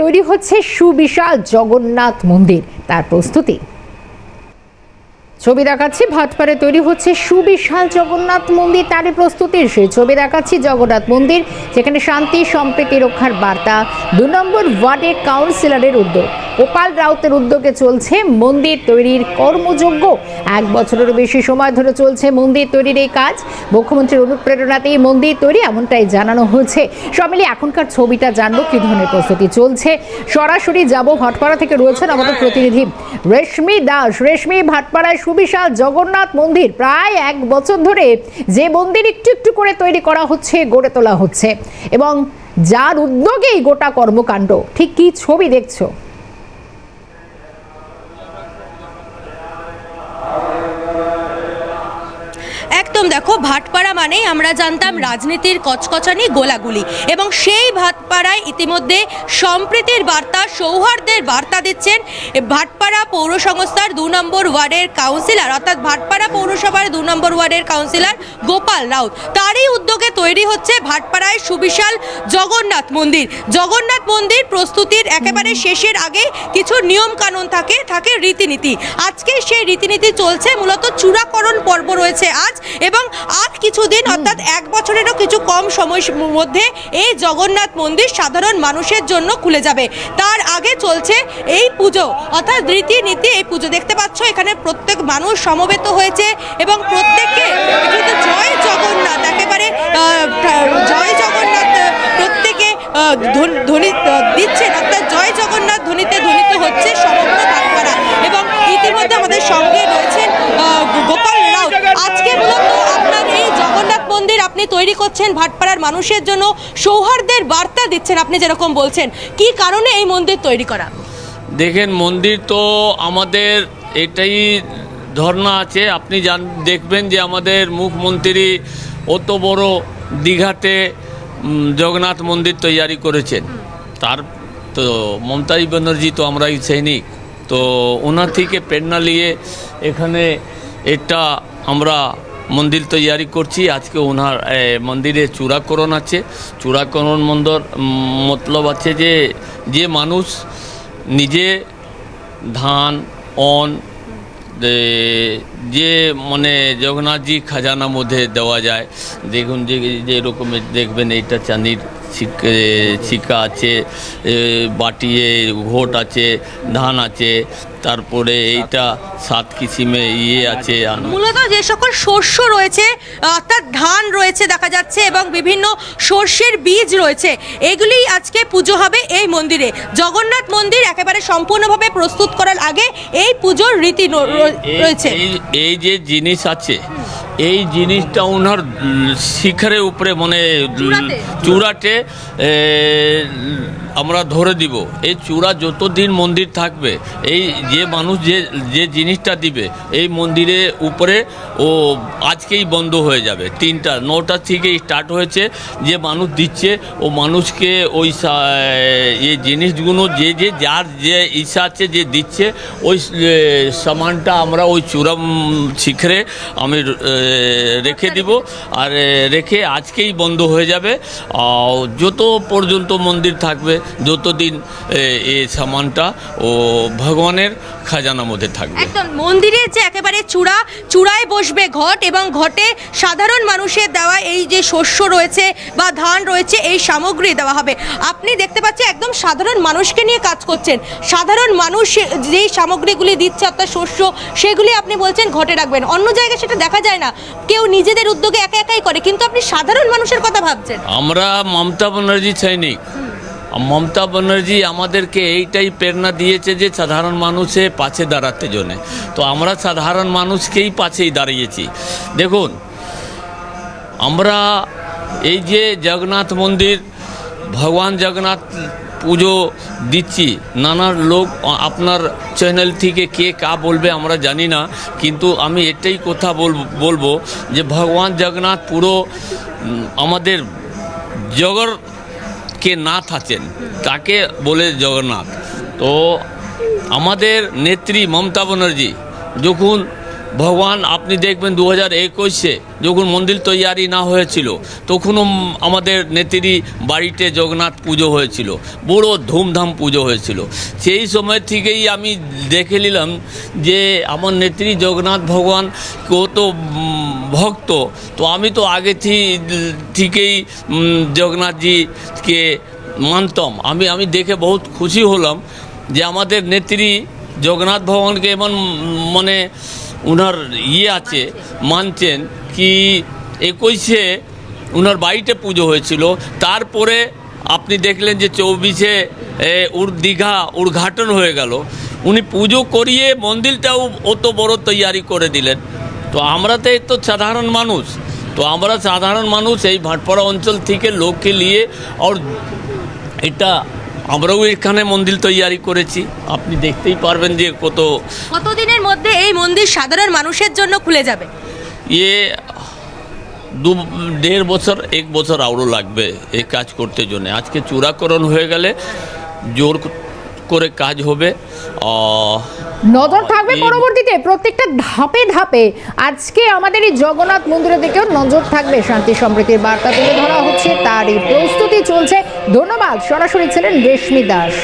তৈরি হচ্ছে সুবিশাল জগন্নাথ মন্দির। তার প্রস্তুতি। ছবি দেখাচ্ছি ভাটপাড়ে তৈরি হচ্ছে সুবিশাল জগন্নাথ মন্দির। তারই প্রস্তুতির সেই ছবি দেখাচ্ছি, জগন্নাথ মন্দির, যেখানে শান্তি, সম্প্রীতি রক্ষার বার্তা। দু নম্বর ওয়ার্ডের কাউন্সিলরের উদ্যোগ। গোপাল রাউতের উদ্যোগে চলছে মন্দির তৈরির কর্মযোগ্য এক বছরেরও বেশি সময় ধরে চলছে মন্দির তৈরির এই কাজ। মুখ্যমন্ত্রীর অনুপ্রেরণাতেই মন্দির তৈরি এমনটাই জানানো হয়েছে। সব এখনকার ছবিটা জানব কি ধরনের প্রস্তুতি চলছে। সরাসরি যাব ভাটপাড়া থেকে রয়েছেন আমাদের প্রতিনিধি রেশমি দাস। রেশমি, ভাটপাড়ায় সুবিশাল জগন্নাথ মন্দির। প্রায় এক বছর ধরে যে মন্দির একটু একটু করে তৈরি করা হচ্ছে, গড়ে তোলা হচ্ছে। এবং যার উদ্যোগেই গোটা কর্মকাণ্ড। ঠিক কি ছবি দেখছ? দেখো, ভাটপাড়া মানেই আমরা জানতাম রাজনীতির কচকচানি গোলাগুলি এবং সেই ভাটপাড়ায় ইতিমধ্যে সম্প্রীতির বার্তা, সৌহার্দ্যের বার্তা দিচ্ছেন ভাটপাড়া পৌর সংস্থার দু নম্বর ওয়ার্ডের কাউন্সিলর, অর্থাৎ ভাটপাড়া পৌরসভার দু নম্বর ওয়ার্ডের কাউন্সিলর গোপাল রাউত। তারই উদ্যোগে তৈরি হচ্ছে ভাটপাড়ায় সুবিশাল জগন্নাথ মন্দির। জগন্নাথ মন্দির প্রস্তুতির একেবারে শেষের আগে কিছু নিয়ম কানুন থাকে থাকে রীতিনীতি। আজকে সেই রীতিনীতি চলছে মূলত চূড়াকরণ পর্ব রয়েছে আজ এবং আর কিছুদিন অর্থাৎ এক বছরেরও কিছু কম সময় মধ্যে এই জগন্নাথ মন্দির সাধারণ মানুষের জন্য খুলে যাবে। তার আগে চলছে এই পুজো অর্থাৎ রীতিনীতি এই পুজো। দেখতে পাচ্ছ এখানে প্রত্যেক মানুষ সমবেত হয়েছে এবং প্রত্যেককে জয় আহ, জয় জগন্নাথ, প্রত্যেকে ধ্বনি- দিচ্ছেন অর্থাৎ জয় জগন্নাথ ধ্বনিতে ধ্বনিত হচ্ছে সমগ্র ভাটপাড়া এবং ইতিমধ্যে আমাদের সঙ্গে রয়েছেন গোপাল রাউত আজকে মূলত আপনার এই জগন্নাথ মন্দির আপনি তৈরি করছেন ভাটপাড়ার মানুষের জন্য। সৌহার্দ্যের বার্তা দিচ্ছেন আপনি যেরকম বলছেন। কি কারণে এই মন্দির তৈরি করা? দেখেন, মন্দির তো আমাদের এটাই ধর্ণা আছে। আপনি জান দেখবেন যে আমাদের মুখ্যমন্ত্রী অত বড় দীঘাতে জগন্নাথ মন্দির তৈরি করেছেন। তার তো মমতাজ ব্যানার্জি তো আমরাই সৈনিক। তো ওনার থেকে প্রেরণা নিয়ে এখানে এটা আমরা মন্দির তৈরি করছি। আজকে ওনার মন্দিরে চূড়াকরণ আছে। চূড়াকরণ মন্দির মতলব আছে যে যে মানুষ নিজে ধান অন যে মানে জগন্নাথজি খাজানা মধ্যে দেওয়া যায়, দেখুন যে যে রকমের দেখবেন এইটা চাঁদির ছিক- আছে বাটিয়ে, ঘোট আছে, ধান আছে তারপরে এইটা সাত কিসিমে ইয়ে আছে মূলত যে সকল শস্য রয়েছে অর্থাৎ ধান রয়েছে দেখা যাচ্ছে এবং বিভিন্ন শস্যের বীজ রয়েছে এগুলি আজকে পুজো হবে এই মন্দিরে। জগন্নাথ মন্দির একেবারে সম্পূর্ণভাবে প্রস্তুত করার আগে এই পুজোর রীতি রয়েছে। এই- এই যে জিনিস আছে এই জিনিসটা ওনার উম, শিখরের উপরে মানে এ, আমরা ধরে দিব। এই চূড়া যতদিন মন্দির থাকবে, এই যে মানুষ যে যে জিনিসটা দিবে, এই মন্দিরের উপরে ও আজকেই বন্ধ হয়ে যাবে, তিনটা, নটা থেকে স্টার্ট হয়েছে, যে মানুষ দিচ্ছে, ও মানুষকে ওই এই জিনিসগুলো যে যে, যার যে ইচ্ছা আছে, যে দিচ্ছে, ওই সামানটা আমরা ওই চূড়াম শিখরে আমি রেখে দিব। আর রেখে আজকেই বন্ধ হয়ে যাবে। যত পর্যন্ত মন্দির থাকবে যতদিন এই সামানটা ও ভগবানের খাজানার মধ্যে থাকবে। একদম মন্দিরের যে একেবারে চূড়া চূড়ায় বসবে ঘট এবং ঘটে সাধারণ মানুষের দেওয়া এই যে শস্য রয়েছে বা ধান রয়েছে এই সামগ্রী দেওয়া হবে। আপনি দেখতে পাচ্ছেন একদম সাধারণ মানুষকে নিয়ে কাজ করছেন। সাধারণ মানুষ যেই সামগ্রীগুলি দিচ্ছে অর্থাৎ শস্য সেগুলি আপনি বলছেন ঘটে রাখবেন। অন্য জায়গায় সেটা দেখা যায় না। কেউ নিজেদের উদ্যোগে একা একাই করে কিন্তু আপনি সাধারণ মানুষের কথা ভাবছেন। আমরা মমতা ব্যানার্জি সৈনিক। মমতা ব্যানার্জি আমাদেরকে এইটাই প্রেরণা দিয়েছে যে সাধারণ মানুষের পাশে দাঁড়াতে জন্যে তো আমরা সাধারণ মানুষকেই পাশেই দাঁড়িয়েছি। দেখুন, আমরা এই যে জগন্নাথ মন্দির, ভগবান জগন্নাথ পুজো দিচ্ছি নানা লোক, আপনার চ্যানেল থেকে কে কা বলবে আমরা জানি না, কিন্তু আমি এটাই কথা বলব যে ভগবান জগন্নাথ পুরো আমাদের জগর কে নাথ আছেন তাকে বলে জগন্নাথ। তো আমাদের নেত্রী মমতা ব্যানার্জি যখন ভগবান, আপনি দেখবেন দু হাজার একুশে যখন মন্দির তৈয়ারি না হয়েছিল, তখনও আমাদের নেত্রী বাড়িতে জগন্নাথ পুজো হয়েছিল, বড় ধুমধাম পুজো হয়েছিল। সেই সময় থেকেই আমি দেখে নিলাম যে আমার নেত্রী জগন্নাথ ভগবান কত ভক্ত। তো আমি তো আগে থেকেই জগন্নাথজিকে মানতাম। আমি আমি দেখে বহুত খুশি হলাম যে আমাদের নেত্রী জগন্নাথ ভগবানকে এমন মানে ওনার ইয়ে আছে, মানছেন কি একুশে ওনার বাড়িতে পুজো হয়েছিল। তারপরে আপনি দেখলেন যে চৌবিশে উর দীঘা উদ্ঘাটন হয়ে গেল। উনি পুজো করিয়ে মন্দিরটাও অত বড় তৈয়ারি করে দিলেন। তো আমরা তো এই তো সাধারণ মানুষ। তো আমরা সাধারণ মানুষ এই ভাটপাড়া অঞ্চল থেকে লোককে নিয়ে, আর এটা আমরাও এখানে মন্দির তৈরি করেছি। আপনি দেখতেই পারবেন যে কত কতদিনের মধ্যে এই মন্দির সাধারণ মানুষের জন্য খুলে যাবে? ইয়ে দু দেড় বছর এক বছর আরও লাগবে এই কাজ করতে জন্য। আজকে চূড়াকরণ হয়ে গেলে জোর করে কাজ হবে। নজর থাকবে পরবর্তীতে প্রত্যেকটা ধাপে ধাপে। আজকে আমাদের এই জগন্নাথ মন্দিরের দিকেও নজর থাকবে শান্তি সম্প্রীতির বার্তা তুলে ধরা হচ্ছে তারই প্রস্তুতি চলছে। ধন্যবাদ সরাসরি ছিলেন রেশমি দাস।